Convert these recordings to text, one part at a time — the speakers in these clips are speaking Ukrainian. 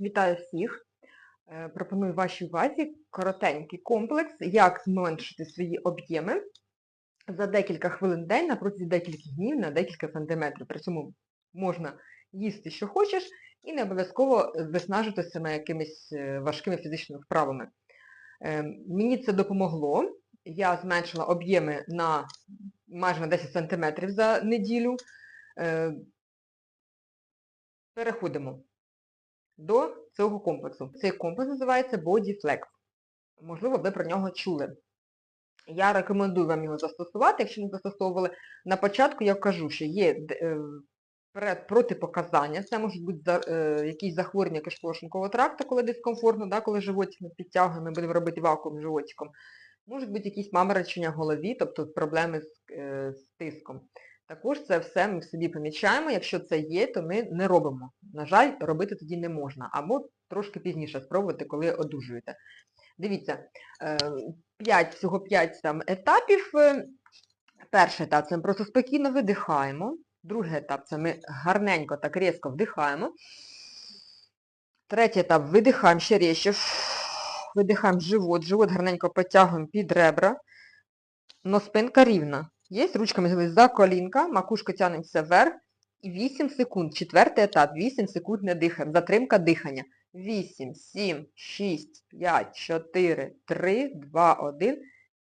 Вітаю всіх! Е, Пропоную вашій увазі коротенький комплекс, як зменшити свої об'єми за декілька хвилин день на декількох днів на декілька сантиметрів. При цьому можна їсти, що хочеш, і не обов'язково виснажити себе якимись е, важкими фізичними вправами. Е, Мені це допомогло. Я зменшила об'єми на майже на 10 см за неділю. Переходимо до цього комплексу. Цей комплекс називається BodyFlex. Можливо, ви про нього чули. Я рекомендую вам його застосувати, якщо не застосовували. На початку я кажу, що є е, протипоказання, це можуть бути е, якісь захворювання кишково-шлункового тракту, коли дискомфортно, да, коли животик ми підтягуємо, ми будемо робити вакуум животиком. Можуть бути якісь маморочення в голові, тобто проблеми з, е, з тиском. Також це все ми в собі помічаємо, якщо це є, то ми не робимо. На жаль, робити тоді не можна, або трошки пізніше спробувати, коли одужуєте. Дивіться, 5, всього 5 там, етапів. Е, Перший етап це ми просто спокійно видихаємо. Другий етап це ми гарненько так різко вдихаємо. Третій етап видихаємо ще різче. Видихаємо живот, живот гарненько потягуємо під ребра. Но спинка рівна. Є, ручками за колінка, макушку тягнемо все вверх. І 8 секунд. Четвертий етап. 8 секунд не дихаємо. Затримка дихання. 8, 7, 6, 5, 4, 3, 2, 1.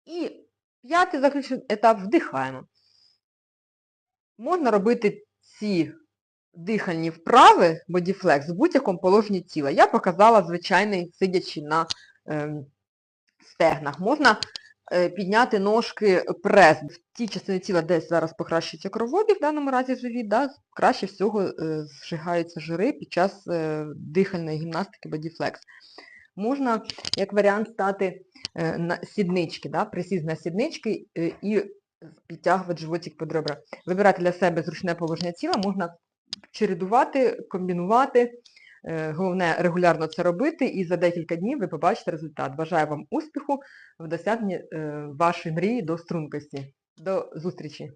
І п'ятий заключний етап вдихаємо. Можна робити ці дихальні вправи, бодіфлекс, в будь-якому положенні тіла. Я показала звичайний, сидячи на стегнах. Можна е, підняти ножки прес. В тій частині тіла, де зараз покращується кровообіг, в даному разі живіт, да, краще всього е, зжигаються жири під час е, дихальної гімнастики бодіфлекс. Можна, як варіант, стати на сіднички, да, присіст на сіднички і підтягувати животик під ребра. Вибирати для себе зручне положення тіла, можна чередувати, комбінувати. Е, Головне регулярно це робити і за декілька днів ви побачите результат. Бажаю вам успіху в досягненні е, вашої мрії до стрункості. До зустрічі!